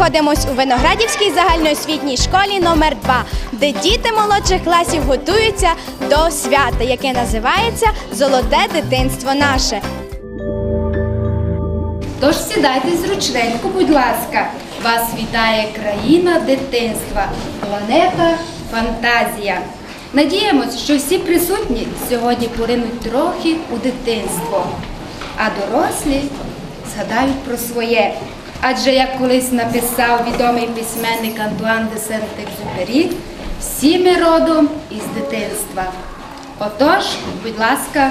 Знаходимося у Виноградівській загальноосвітній школі номер 2 де діти молодших класів готуються до свята, яке називається Золоте дитинство наше. Тож сідайте зручненько, будь ласка. Вас вітає країна дитинства, планета Фантазія. Надіємось, що всі присутні сьогодні поринуть трохи у дитинство, а дорослі згадають про своє. Адже як колись написав відомий письменник Антуан де Сент-Екзюпері, всі ми родом із дитинства. Отож, будь ласка,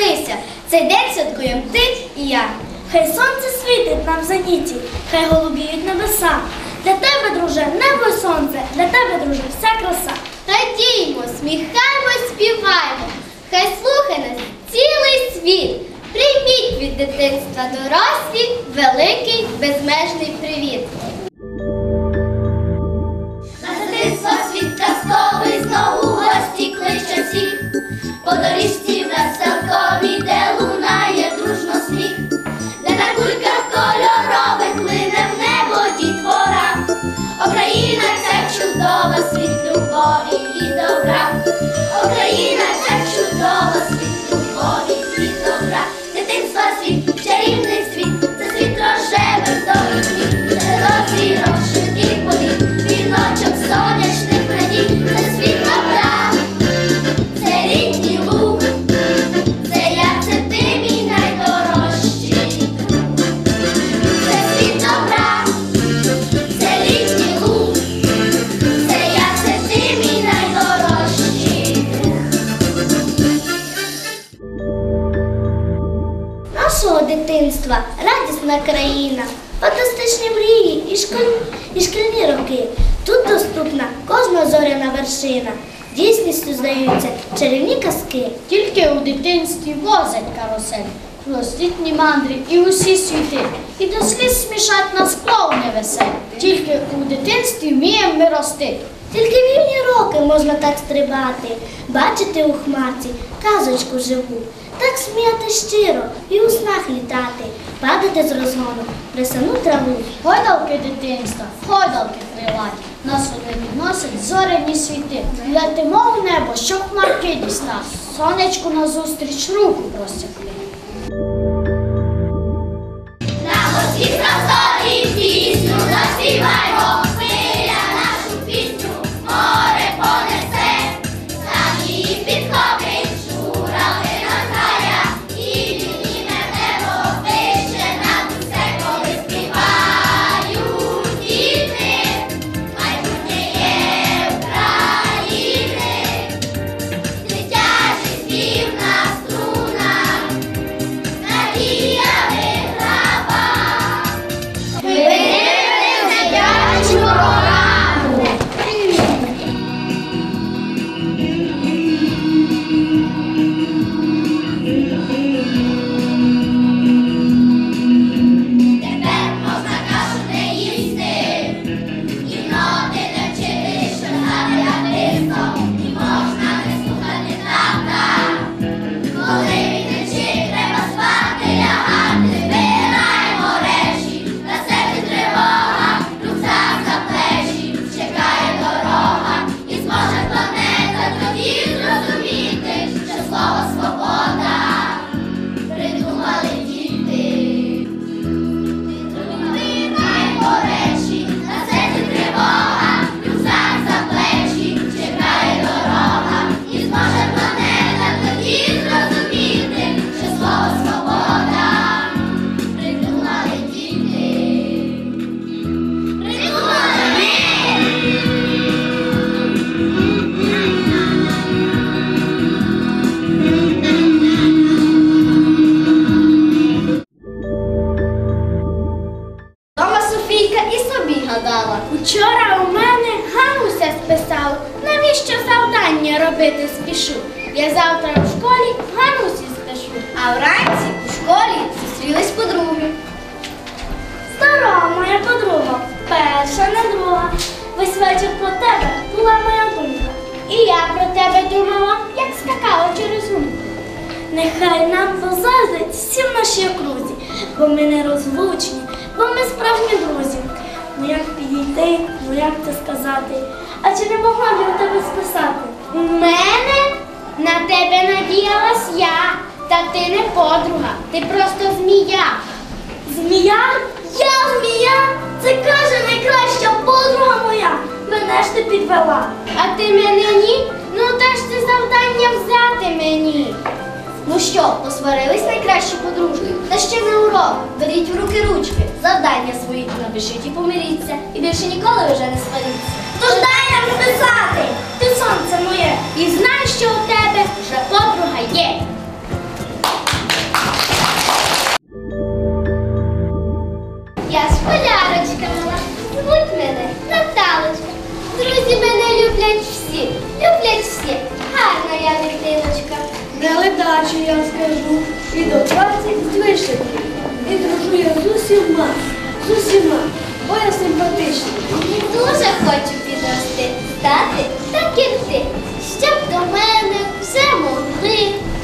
друже. Цей день святкуєм ти і я. Хай сонце світить нам в зеніті, хай голубіють небеса. Для тебе, друже, небо й сонце, для тебе, друже, вся краса. Радіймо, сміхаймо, співаймо, хай слухає нас цілий світ. Прийміть від дитинства дорослі великий безмежний привіт. Вершина. Дійсністю здаються чарівні казки. Тільки у дитинстві возить карусель, розлітні мандри і усі світи. І до сліз смішать нас клоуни веселі. Тільки у дитинстві вміємо ми рости. Тільки вільні роки можна так стрибати, бачити у хмарці казочку живу, так сміяти щиро і у снах літати, падати з розгону, присану траву. Гойдалки дитинства, гойдалки крилаті, нас вони відносять зоряні світи. Летимо в небо, щоб хмарки дістав. Сонечку назустріч руку простягли. На заспіваймо, хвиля нашу пісню, перша, не друга. Весь вечір про тебе була моя думка. І я про тебе думала, як скакала через гумку. Нехай нам позаздрять всі в нашій окрузі, бо ми не розлучні, бо ми справжні друзі. Ну як підійти, ну як це сказати? А чи не могла б я тебе списати? Мене? На тебе надіялась я, та ти не подруга, ти просто змія. Змія? Я змія? Це каже найкраща подруга моя. Мене ж ти підвела. А ти мене ні? Ну де ж ти завдання взяти мені? Ну що, посварились найкращі подружки? Та ще не урок. Беріть в руки ручки, завдання свої напишіть і помиріться. І більше ніколи вже не сваріться. Тож дай нам писати. Ти сонце моє. І знай, що у тебе вже подруга На ледачу я скажу, і до двадцять з вишивки. І дружу я з усіма, з усіма. Бо я симпатична. І дуже хочу підрости, стати так, як ти. Щоб до мене вже могли,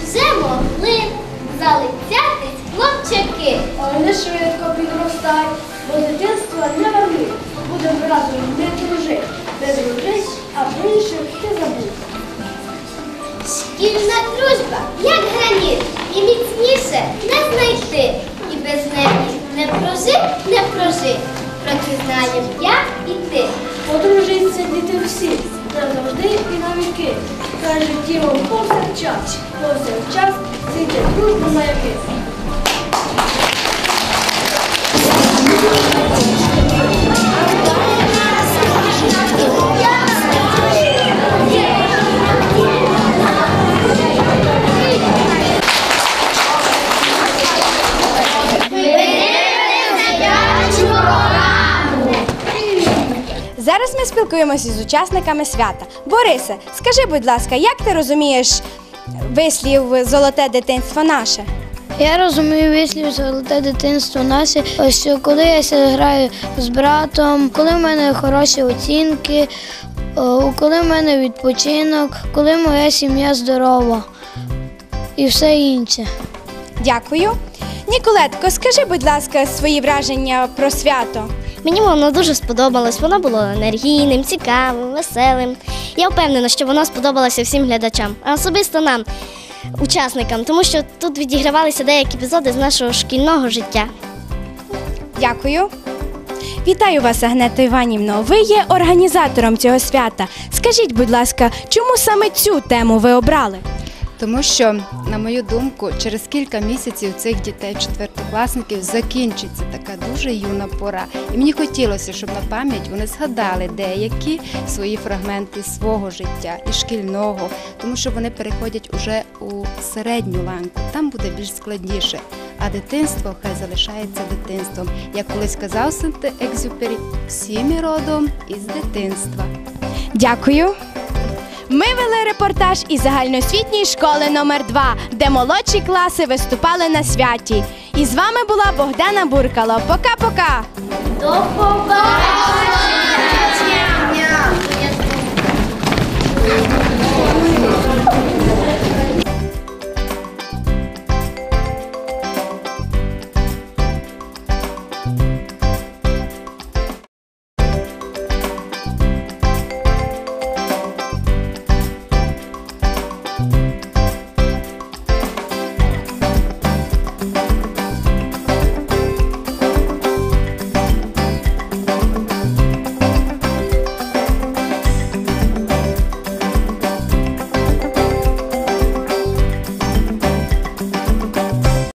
вже могли залицятись хлопчаки. Але не швидко підростай, бо дитинство не верни. Будем разом не дружи. Не дружись, а про інших ти забудь. Шкільна дружба, як граніт, і міцніше не знайти. І без неї не прожи, не прожи. Проти знаєм я і ти. Подружиться діти всі, назавжди і на віки. Каже діло повсякчас, повсякчас світять дружбу маяки. Зараз ми спілкуємося з учасниками свята. Борисе, скажи, будь ласка, як ти розумієш вислів золоте дитинство наше? Я розумію вислів золоте дитинство наше, що коли я граю з братом, коли в мене хороші оцінки, коли в мене відпочинок, коли моя сім'я здорова і все інше. Дякую. Ніколетко, скажи, будь ласка, свої враження про свято. Мені воно дуже сподобалось. Воно було енергійним, цікавим, веселим. Я впевнена, що воно сподобалося всім глядачам, а особисто нам, учасникам, тому що тут відігравалися деякі епізоди з нашого шкільного життя. Дякую. Вітаю вас, Агнета Іванівно. Ви є організатором цього свята. Скажіть, будь ласка, чому саме цю тему ви обрали? Тому що, на мою думку, через кілька місяців цих дітей, четвертокласників, закінчиться така дуже юна пора. І мені хотілося, щоб на пам'ять вони згадали деякі свої фрагменти свого життя і шкільного, тому що вони переходять уже у середню ланку. Там буде більш складніше. А дитинство хай залишається дитинством. Як колись казав Сент-Екзюпері, всі ми родом із дитинства. Дякую. Ми вели репортаж із загальноосвітньої школи номер 2 де молодші класи виступали на святі. І з вами була Богдана Буркало. Пока-пока! До побачення!